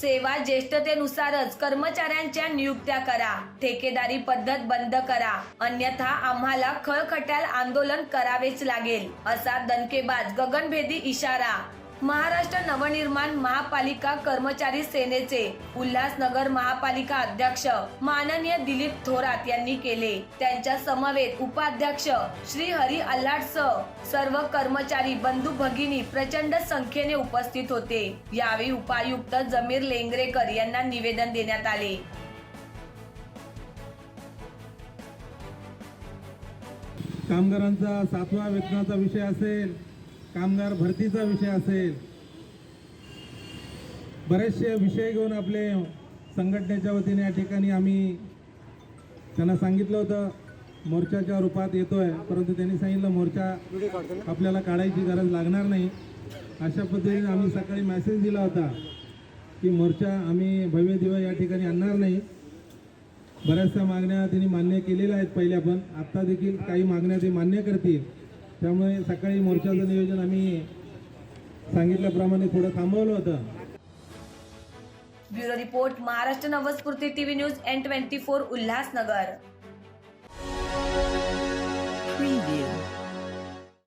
सेवा ज्येष्ठतेनुसारच कर्मचाऱ्यांच्या नियुक्त्या करा. ठेकेदारी पद्धत बंद करा. अन्यथा आम्हाला खळखट्याल आंदोलन करावेच लागेल. असा दणकेबाज गगनभेदी इशारा. महाराष्ट्र नवनिर्माण महापालिका कर्मचारी सेनेचे उल्हासनगर महापालिका अध्यक्ष माननीय दिलीप थोरात यांनी केले. त्यांच्या समवेत उपाध्यक्ष श्री हरी अल्लाटसह सर्व कर्मचारी बंधू भगिनी प्रचंड संख्येने उपस्थित होते. यावेळी उपायुक्त जमीर लेंगरेकर यांना निवेदन देण्यात आले. कामगारांचा सातवा वेतनाचा विषय असेल कामगार भरतीचा विषय असेल बरेचसे विषय घेऊन आपले संघटनेच्या वतीने या ठिकाणी आम्ही त्यांना सांगितलं होतं मोर्चाच्या रूपात येतोय परंतु त्यांनी सांगितलं मोर्चा आपल्याला काढायची गरज लागणार नाही. अशा पद्धतीने आम्ही सकाळी मेसेज दिला होता की मोर्चा आम्ही भव्य दिव्य या ठिकाणी आणणार नाही. बऱ्याचशा मागण्या त्यांनी मान्य केलेल्या आहेत पहिल्या पण आत्ता देखील काही मागण्या ते मान्य करतील. त्यामुळे सकाळी मोर्चाचं नियोजन आम्ही सांगितल्याप्रमाणे थोडं थांबवलं होतं. Bureau report Maharashtra Navsphurti TV news N twenty four Ulhasnagar.